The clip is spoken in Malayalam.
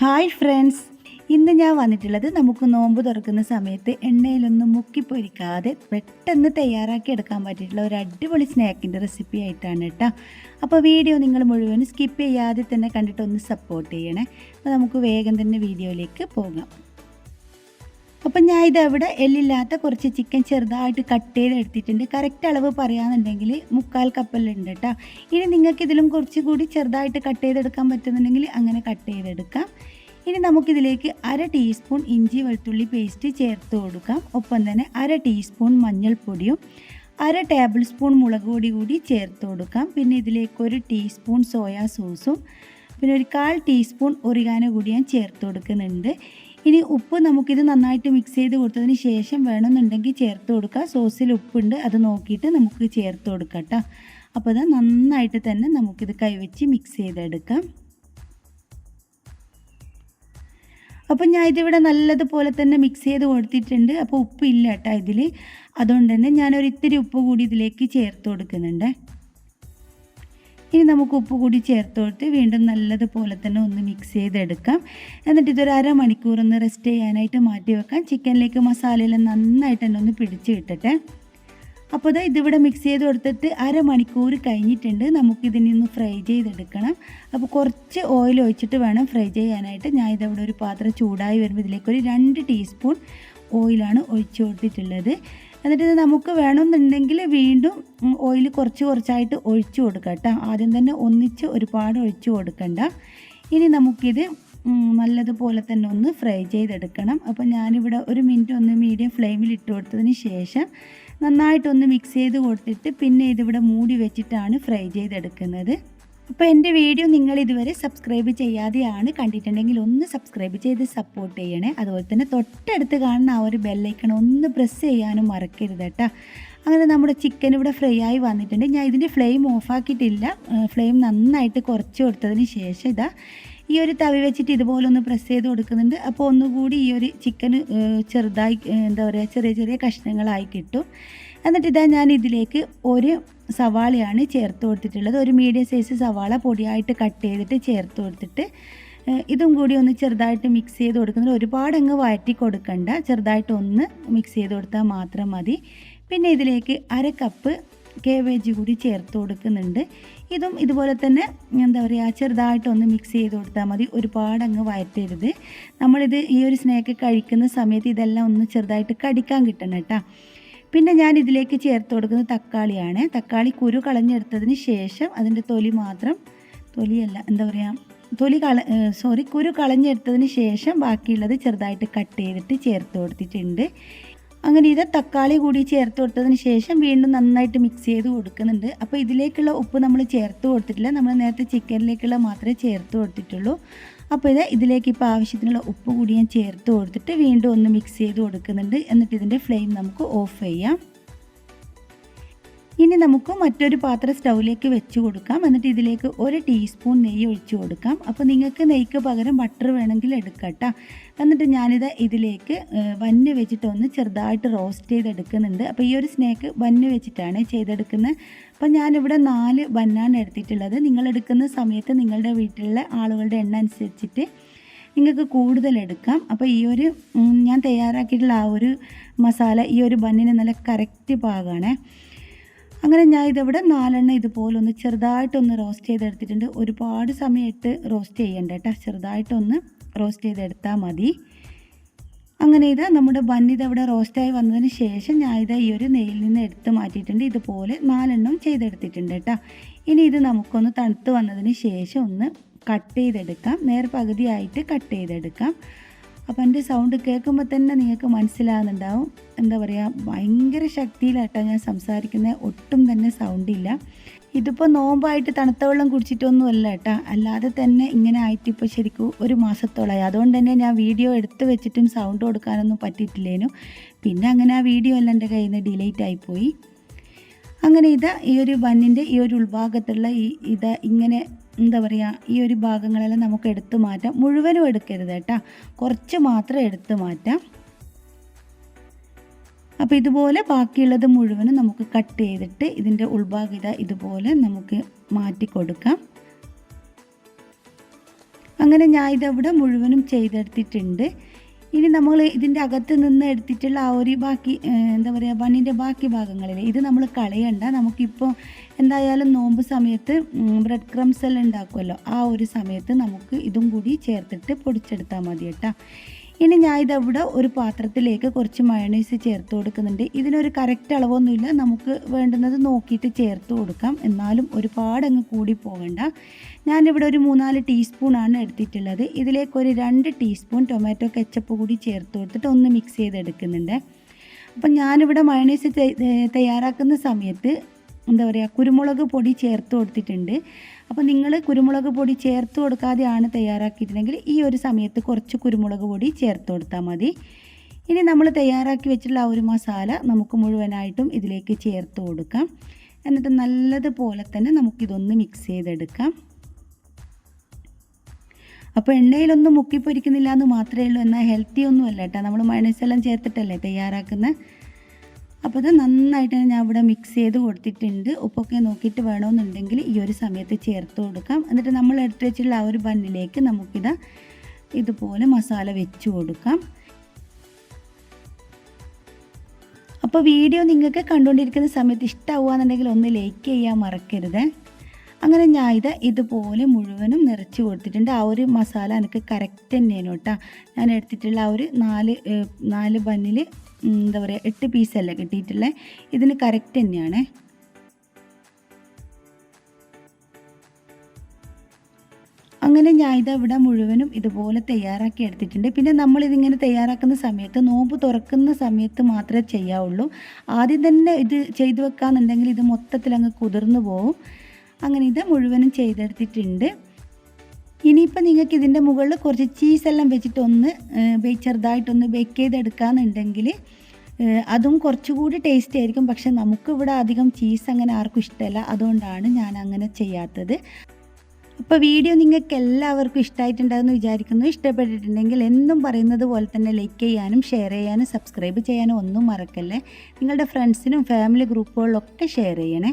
Hi friends. ഇന്ന് ഞാൻ വന്നിട്ടുള്ളത് നമുക്ക് നോമ്പ് തുറക്കുന്ന സമയത്ത് എണ്ണയിലൊന്നും മുക്കിപ്പൊരിക്കാതെ പെട്ടെന്ന് തയ്യാറാക്കി എടുക്കാൻ പറ്റിയിട്ടുള്ള ഒരു അടിപൊളി സ്നാക്കിന്റെ റെസിപ്പി ആയിട്ടാണ് കേട്ടോ. അപ്പോൾ വീഡിയോ നിങ്ങൾ മുഴുവനും സ്കിപ്പ് ചെയ്യാതെ തന്നെ കണ്ടിട്ടൊന്ന് സപ്പോർട്ട് ചെയ്യണേ. അപ്പോൾ നമുക്ക് വേഗം തന്നെ വീഡിയോയിലേക്ക് പോകാം. അപ്പം ഞാൻ ഇത് അവിടെ എല്ലില്ലാത്ത കുറച്ച് ചിക്കൻ ചെറുതായിട്ട് കട്ട് ചെയ്ത് എടുത്തിട്ടുണ്ട് കറക്റ്റ് അളവ് പറയുകയാണെന്നുണ്ടെങ്കിൽ മുക്കാൽ കപ്പലുണ്ട് കേട്ടോ ഇനി നിങ്ങൾക്ക് ഇതിലും കുറച്ചുകൂടി ചെറുതായിട്ട് കട്ട് ചെയ്തെടുക്കാൻ പറ്റുന്നുണ്ടെങ്കിൽ അങ്ങനെ കട്ട് ചെയ്തെടുക്കാം. ഇനി നമുക്കിതിലേക്ക് അര ടീസ്പൂൺ ഇഞ്ചി വെളുത്തുള്ളി പേസ്റ്റ് ചേർത്ത് കൊടുക്കാം. ഒപ്പം തന്നെ അര ടീസ്പൂൺ മഞ്ഞൾപ്പൊടിയും അര ടേബിൾ സ്പൂൺ മുളക് പൊടി കൂടി ചേർത്ത് കൊടുക്കാം. പിന്നെ ഇതിലേക്ക് ഒരു ടീസ്പൂൺ സോയാ സോസും പിന്നെ ഒരു കാൽ ടീസ്പൂൺ ഒറിഗാനോ കൂടി ഞാൻ ചേർത്ത് കൊടുക്കുന്നുണ്ട്. ഇനി ഉപ്പ് നമുക്കിത് നന്നായിട്ട് മിക്സ് ചെയ്ത് കൊടുത്തതിന് ശേഷം വേണമെന്നുണ്ടെങ്കിൽ ചേർത്ത് കൊടുക്കുക സോസിൽ ഉപ്പുണ്ട് അത് നോക്കിയിട്ട് നമുക്ക് ചേർത്ത് കൊടുക്കാം കേട്ടോ അപ്പോൾ അത് നന്നായിട്ട് തന്നെ നമുക്കിത് കൈവച്ച് മിക്സ് ചെയ്തെടുക്കാം. അപ്പോൾ ഞാൻ ഇതിവിടെ നല്ലതുപോലെ തന്നെ മിക്സ് ചെയ്ത് കൊടുത്തിട്ടുണ്ട്. അപ്പോൾ ഉപ്പ് ഇല്ല കേട്ടോ ഇതിൽ അതുകൊണ്ട് തന്നെ ഞാനൊരിത്തിരി ഉപ്പ് കൂടി ഇതിലേക്ക് ചേർത്ത് കൊടുക്കുന്നുണ്ട്. ഇനി നമുക്ക് ഉപ്പ് കൂടി ചേർത്തോട്ട് വീണ്ടും നല്ലതുപോലെ തന്നെ ഒന്ന് മിക്സ് ചെയ്തെടുക്കാം. എന്നിട്ട് ഇതൊരു അരമണിക്കൂർ ഒന്ന് റെസ്റ്റ് ചെയ്യാനായിട്ട് മാറ്റി വെക്കാം. ചിക്കനിലേക്ക് മസാലയെല്ലാം നന്നായിട്ട് തന്നെ ഒന്ന് പിടിച്ച് കിട്ടട്ടെ അപ്പോൾ ഇതാ ഇതിവിടെ മിക്സ് ചെയ്ത് കൊടുത്തിട്ട് അരമണിക്കൂർ കഴിഞ്ഞിട്ടുണ്ട്. നമുക്കിതിനെ ഒന്ന് ഫ്രൈ ചെയ്തെടുക്കണം. അപ്പോൾ കുറച്ച് ഓയിൽ ഒഴിച്ചിട്ട് വേണം ഫ്രൈ ചെയ്യാനായിട്ട്. ഞാൻ ഇതവിടെ ഒരു പാത്രം ചൂടായി വരുമ്പോൾ ഇതിലേക്ക് ഒരു രണ്ട് ടീസ്പൂൺ ഓയിലാണ് ഒഴിച്ചു കൊടുത്തിട്ടുള്ളത്. എന്നിട്ട് ഇത് നമുക്ക് വേണമെന്നുണ്ടെങ്കിൽ വീണ്ടും ഓയിൽ കുറച്ച് കുറച്ചായിട്ട് ഒഴിച്ചു കൊടുക്കാം കേട്ടോ. ആദ്യം തന്നെ ഒന്നിച്ച് ഒരുപാട് ഒഴിച്ചു കൊടുക്കണ്ട. ഇനി നമുക്കിത് നല്ലതുപോലെ തന്നെ ഒന്ന് ഫ്രൈ ചെയ്തെടുക്കണം. അപ്പോൾ ഞാനിവിടെ ഒരു മിനിറ്റ് ഒന്ന് മീഡിയം ഫ്ലെയിമിൽ ഇട്ട് കൊടുത്തതിന് ശേഷം നന്നായിട്ടൊന്ന് മിക്സ് ചെയ്ത് കൊടുത്തിട്ട് പിന്നെ ഇതിവിടെ മൂടി വെച്ചിട്ടാണ് ഫ്രൈ ചെയ്തെടുക്കുന്നത്. അപ്പോൾ എന്റെ വീഡിയോ നിങ്ങൾ ഇതുവരെ സബ്സ്ക്രൈബ് ചെയ്യാതെയാണ് കണ്ടിട്ടുണ്ടെങ്കിൽ ഒന്ന് സബ്സ്ക്രൈബ് ചെയ്ത് സപ്പോർട്ട് ചെയ്യണേ. അതുപോലെ തന്നെ തൊട്ടടുത്ത് കാണുന്ന ആ ഒരു ബെല്ലൈക്കൺ ഒന്ന് പ്രസ് ചെയ്യാനും മറക്കരുത് കേട്ടോ. അങ്ങനെ നമ്മുടെ ചിക്കൻ ഇവിടെ ഫ്രൈ ആയി വന്നിട്ടുണ്ട്. ഞാൻ ഇതിന്റെ ഫ്ലെയിം ഓഫാക്കിയിട്ടില്ല ഫ്ലെയിം നന്നായിട്ട് കുറച്ച് കൊടുത്തതിന് ശേഷം ഇതാ ഈ ഒരു തവി വെച്ചിട്ട് ഇതുപോലെ ഒന്ന് പ്രസ് ചെയ്ത് കൊടുക്കുന്നുണ്ട്. അപ്പോൾ ഒന്നുകൂടി ഈ ഒരു ചിക്കൻ ചെറുതായി എന്താ പറയുക ചെറിയ ചെറിയ കഷ്ണങ്ങളായി കിട്ടും. എന്നിട്ട് ഇതാ ഞാൻ ഇതിലേക്ക് ഒരു സവാളയാണ് ചേർത്ത് കൊടുത്തിട്ടുള്ളത്. ഒരു മീഡിയം സൈസ് സവാള പൊടിയായിട്ട് കട്ട് ചെയ്തിട്ട് ചേർത്ത് കൊടുത്തിട്ട് ഇതും കൂടി ഒന്ന് ചെറുതായിട്ട് മിക്സ് ചെയ്ത് കൊടുക്കുന്നത് ഒരുപാട് അങ്ങ് വഴറ്റി കൊടുക്കണ്ട. ചെറുതായിട്ട് ഒന്ന് മിക്സ് ചെയ്ത് കൊടുത്താൽ മാത്രം മതി. പിന്നെ ഇതിലേക്ക് അര കപ്പ് കേബേജ് കൂടി ചേർത്ത് കൊടുക്കുന്നുണ്ട്. ഇതും ഇതുപോലെ തന്നെ എന്താ പറയുക ചെറുതായിട്ടൊന്ന് മിക്സ് ചെയ്ത് കൊടുത്താൽ മതി. ഒരുപാട് അങ്ങ് വയറ്റരുത് നമ്മളിത് ഈ ഒരു സ്നാക്ക് കഴിക്കുന്ന സമയത്ത് ഇതെല്ലാം ഒന്ന് ചെറുതായിട്ട് കടിക്കാൻ കിട്ടണം കേട്ടോ പിന്നെ ഞാൻ ഇതിലേക്ക് ചേർത്ത് കൊടുക്കുന്നത് തക്കാളിയാണ്. തക്കാളി കുരു കളഞ്ഞെടുത്തതിന് ശേഷം അതിന്റെ തൊലി മാത്രം തൊലിയല്ല എന്താ പറയുക തൊലി കള സോറി കുരു കളഞ്ഞെടുത്തതിന് ശേഷം ബാക്കിയുള്ളത് ചെറുതായിട്ട് കട്ട് ചെയ്തിട്ട് ചേർത്ത് കൊടുത്തിട്ടുണ്ട്. അങ്ങനെ ഇത് തക്കാളി കൂടി ചേർത്ത് കൊടുത്തതിന് ശേഷം വീണ്ടും നന്നായിട്ട് മിക്സ് ചെയ്ത് കൊടുക്കുന്നുണ്ട്. അപ്പോൾ ഇതിലേക്കുള്ള ഉപ്പ് നമ്മൾ ചേർത്ത് കൊടുത്തിട്ടില്ല. നമ്മൾ നേരത്തെ ചിക്കനിലേക്കുള്ള മാത്രമേ ചേർത്ത് കൊടുത്തിട്ടുള്ളൂ. അപ്പോൾ ഇത് ഇതിലേക്ക് ഇപ്പോൾ ആവശ്യത്തിനുള്ള ഉപ്പ് കൂടി ഞാൻ ചേർത്ത് കൊടുത്തിട്ട് വീണ്ടും ഒന്ന് മിക്സ് ചെയ്ത് കൊടുക്കുന്നുണ്ട്. എന്നിട്ട് ഇതിന്റെ ഫ്ലെയിം നമുക്ക് ഓഫ് ചെയ്യാം. ഇനി നമുക്ക് മറ്റൊരു പാത്രം സ്റ്റൗവിലേക്ക് വെച്ച് കൊടുക്കാം. എന്നിട്ട് ഇതിലേക്ക് ഒരു ടീസ്പൂൺ നെയ്യ് ഒഴിച്ചു കൊടുക്കാം. അപ്പോൾ നിങ്ങൾക്ക് നെയ്ക്ക് പകരം ബട്ടർ വേണമെങ്കിൽ എടുക്കട്ടോ. എന്നിട്ട് ഞാനിത് ഇതിലേക്ക് വന്ന് വെച്ചിട്ട് ഒന്ന് ചെറുതായിട്ട് റോസ്റ്റ് ചെയ്തെടുക്കുന്നുണ്ട്. അപ്പോൾ ഈ ഒരു സ്നേക്ക് വന്ന് വെച്ചിട്ടാണ് ചെയ്തെടുക്കുന്നത്. അപ്പോൾ ഞാനിവിടെ നാല് ബന്നാണ് എടുത്തിട്ടുള്ളത്. നിങ്ങളെടുക്കുന്ന സമയത്ത് നിങ്ങളുടെ വീട്ടിലുള്ള ആളുകളുടെ എണ്ണ അനുസരിച്ചിട്ട് നിങ്ങൾക്ക് കൂടുതൽ എടുക്കാം. അപ്പോൾ ഈ ഒരു ഞാൻ തയ്യാറാക്കിയിട്ടുള്ള ആ ഒരു മസാല ഈ ഒരു ബന്നിന് നല്ല കറക്റ്റ് പാകമാണ് അങ്ങനെ ഞാൻ ഇതിവിടെ നാലെണ്ണം ഇതുപോലെ ഒന്ന് ചെറുതായിട്ടൊന്ന് റോസ്റ്റ് ചെയ്തെടുത്തിട്ടുണ്ട്. ഒരുപാട് സമയത്ത് റോസ്റ്റ് ചെയ്യണ്ട കേട്ടോ. ചെറുതായിട്ടൊന്ന് റോസ്റ്റ് ചെയ്തെടുത്താൽ മതി. അങ്ങനെ ഇത് നമ്മുടെ ബന്നിത് ഇവിടെ റോസ്റ്റായി വന്നതിന് ശേഷം ഞാൻ ഇത് ഈ ഒരു നെയ്യിൽ നിന്ന് എടുത്ത് മാറ്റിയിട്ടുണ്ട്. ഇതുപോലെ നാലെണ്ണം ചെയ്തെടുത്തിട്ടുണ്ട് കേട്ടോ. ഇനി ഇത് നമുക്കൊന്ന് തണുത്ത് വന്നതിന് ശേഷം ഒന്ന് കട്ട് ചെയ്തെടുക്കാം. നേർ പകുതിയായിട്ട് കട്ട് ചെയ്തെടുക്കാം. അപ്പോൾ എന്റെ സൗണ്ട് കേൾക്കുമ്പോൾ തന്നെ നിങ്ങൾക്ക് മനസ്സിലാകുന്നുണ്ടാവും. എന്താ പറയുക ഭയങ്കര ശക്തിയിലായിട്ടാണ് ഞാൻ സംസാരിക്കുന്നത് ഒട്ടും തന്നെ സൗണ്ട് ഇല്ല. ഇതിപ്പോൾ നോമ്പായിട്ട് തണുത്ത വെള്ളം കുടിച്ചിട്ടൊന്നുമല്ല കേട്ടോ. അല്ലാതെ തന്നെ ഇങ്ങനെ ആയിട്ട് ഇപ്പോൾ ശരിക്കും ഒരു മാസത്തോളമായി അതുകൊണ്ട് തന്നെ ഞാൻ വീഡിയോ എടുത്ത് വെച്ചിട്ടും സൗണ്ട് കൊടുക്കാനൊന്നും പറ്റിയിട്ടില്ലേനു. പിന്നെ അങ്ങനെ ആ വീഡിയോ എല്ലാം എന്റെ കയ്യിൽ നിന്ന് ഡിലീറ്റ് ആയിപ്പോയി. അങ്ങനെ ഇതാ ഈ ഒരു ബന്നിന്റെ ഈ ഒരു ഉൾഭാഗത്തുള്ള ഈ ഇത് ഇങ്ങനെ എന്താ പറയുക ഈ ഒരു ഭാഗങ്ങളെല്ലാം നമുക്ക് എടുത്തു മാറ്റാം. മുഴുവനും എടുക്കരുത് കേട്ടോ. കുറച്ച് മാത്രം എടുത്തു മാറ്റാം. അപ്പോൾ ഇതുപോലെ ബാക്കിയുള്ളത് മുഴുവനും നമുക്ക് കട്ട് ചെയ്തിട്ട് ഇതിന്റെ ഉൾഭാഗിത ഇതുപോലെ നമുക്ക് മാറ്റി കൊടുക്കാം. അങ്ങനെ ഞാൻ ഇതവിടെ മുഴുവനും ചെയ്തെടുത്തിട്ടുണ്ട്. ഇനി നമ്മൾ ഇതിന്റെ അകത്ത് നിന്ന് എടുത്തിട്ടുള്ള ആ ഒരു ബാക്കി എന്താ പറയുക ബണ്ണിന്റെ ബാക്കി ഭാഗങ്ങളിൽ ഇത് നമ്മൾ കളയണ്ട. നമുക്കിപ്പോൾ എന്തായാലും നോമ്പ് സമയത്ത് ബ്രെഡ് ക്രംസ് എല്ലാം ഉണ്ടാക്കുമല്ലോ ആ ഒരു സമയത്ത് നമുക്ക് ഇതും കൂടി ചേർത്തിട്ട് പൊടിച്ചെടുത്താൽ മതി കേട്ടോ. ഇനി ഞാൻ ഇതവിടെ ഒരു പാത്രത്തിലേക്ക് കുറച്ച് മയണൈസ് ചേർത്ത് കൊടുക്കുന്നുണ്ട്. ഇതിനൊരു കറക്റ്റ് അളവൊന്നുമില്ല. നമുക്ക് വേണ്ടുന്നത് നോക്കിയിട്ട് ചേർത്ത് കൊടുക്കാം. എന്നാലും ഒരുപാട് അങ്ങ് കൂടി പോകണ്ട. ഞാനിവിടെ ഒരു മൂന്നാൽ ടീസ്പൂണാണ് എടുത്തിട്ടുള്ളത്. ഇതിലേക്ക് ഒരു രണ്ട് ടീസ്പൂൺ ടൊമാറ്റോ കെച്ചപ്പ് കൂടി ചേർത്ത് കൊടുത്തിട്ട് ഒന്ന് മിക്സ് ചെയ്തെടുക്കുന്നുണ്ട്. അപ്പം ഞാനിവിടെ മയണൈസ് തയ്യാറാക്കുന്ന സമയത്ത് എന്താ പറയുക കുരുമുളക് പൊടി ചേർത്ത് കൊടുത്തിട്ടുണ്ട്. അപ്പോൾ നിങ്ങൾ കുരുമുളക് പൊടി ചേർത്ത് കൊടുക്കാതെയാണ് തയ്യാറാക്കിയിട്ടുണ്ടെങ്കിൽ ഈ ഒരു സമയത്ത് കുറച്ച് കുരുമുളക് പൊടി ചേർത്ത് കൊടുത്താൽ മതി. ഇനി നമ്മൾ തയ്യാറാക്കി വെച്ചിട്ടുള്ള ആ ഒരു മസാല നമുക്ക് മുഴുവനായിട്ടും ഇതിലേക്ക് ചേർത്ത് കൊടുക്കാം. എന്നിട്ട് നല്ലതുപോലെ തന്നെ നമുക്കിതൊന്ന് മിക്സ് ചെയ്തെടുക്കാം. അപ്പോൾ എണ്ണയിലൊന്നും മുക്കി പൊരിക്കുന്നില്ല എന്ന് മാത്രമേ ഉള്ളൂ. എന്നാൽ ഹെൽത്തി ഒന്നും അല്ല കേട്ടോ. നമ്മൾ മയണൈസ് എല്ലാം ചേർത്തിട്ടല്ലേ തയ്യാറാക്കുന്നത് അപ്പോൾ ഇത് നന്നായിട്ട് ഞാൻ ഇവിടെ മിക്സ് ചെയ്ത് കൊടുത്തിട്ടുണ്ട്. ഉപ്പൊക്കെ നോക്കിയിട്ട് വേണമെന്നുണ്ടെങ്കിൽ ഈ ഒരു സമയത്ത് ചേർത്ത് കൊടുക്കാം. എന്നിട്ട് നമ്മൾ എടുത്ത് വെച്ചിട്ടുള്ള ആ ഒരു ബണ്ണിലേക്ക് നമുക്കിത് ഇതുപോലെ മസാല വെച്ച് കൊടുക്കാം. അപ്പോൾ വീഡിയോ നിങ്ങൾക്ക് കണ്ടുകൊണ്ടിരിക്കുന്ന സമയത്ത് ഇഷ്ടമാവുകയെന്നുണ്ടെങ്കിൽ ഒന്ന് ലൈക്ക് ചെയ്യാൻ മറക്കരുത്. അങ്ങനെ ഞാൻ ഇത് ഇതുപോലെ മുഴുവനും നിറച്ച് കൊടുത്തിട്ടുണ്ട്. ആ ഒരു മസാല എനിക്ക് കറക്റ്റ് തന്നെയാണ് കേട്ടോ. ഞാൻ എടുത്തിട്ടുള്ള ആ ഒരു നാല് നാല് ബണ്ണിൽ എന്താ പറയുക എട്ട് പീസല്ലേ കിട്ടിയിട്ടുള്ളത് ഇതിന് കറക്റ്റ് തന്നെയാണ്. അങ്ങനെ ഞാൻ ഇത് ഇവിടെ മുഴുവനും ഇതുപോലെ തയ്യാറാക്കി എടുത്തിട്ടുണ്ട്. പിന്നെ നമ്മൾ ഇതിങ്ങനെ തയ്യാറാക്കുന്ന സമയത്ത് നോമ്പ് തുറക്കുന്ന സമയത്ത് മാത്രമേ ചെയ്യാവുള്ളൂ. ആദ്യം തന്നെ ഇത് ചെയ്തു വെക്കാന്നുണ്ടെങ്കിൽ ഇത് മൊത്തത്തിൽ അങ്ങ് കുതിർന്നു പോകും അങ്ങനെ ഇത് മുഴുവനും ചെയ്തെടുത്തിട്ടുണ്ട്. ഇനിയിപ്പോൾ നിങ്ങൾക്ക് ഇതിന്റെ മുകളിൽ കുറച്ച് ചീസെല്ലാം വെച്ചിട്ട് ഒന്ന് ബേക്ക് ചെറുതായിട്ടൊന്ന് ബേക്ക് ചെയ്തെടുക്കാന്നുണ്ടെങ്കിൽ അതും കുറച്ചുകൂടി ടേസ്റ്റി ആയിരിക്കും. പക്ഷെ നമുക്കിവിടെ അധികം ചീസ് അങ്ങനെ ആർക്കും ഇഷ്ടമല്ല. അതുകൊണ്ടാണ് ഞാൻ അങ്ങനെ ചെയ്യാത്തത്. അപ്പോൾ വീഡിയോ നിങ്ങൾക്ക് എല്ലാവർക്കും ഇഷ്ടമായിട്ടുണ്ടാകുമെന്ന് വിചാരിക്കുന്നു. ഇഷ്ടപ്പെട്ടിട്ടുണ്ടെങ്കിൽ എന്നും പറയുന്നത് പോലെ തന്നെ ലൈക്ക് ചെയ്യാനും ഷെയർ ചെയ്യാനും സബ്സ്ക്രൈബ് ചെയ്യാനും ഒന്നും മറക്കല്ലേ. നിങ്ങളുടെ ഫ്രണ്ട്സിനും ഫാമിലി ഗ്രൂപ്പുകളിലൊക്കെ ഷെയർ ചെയ്യണേ.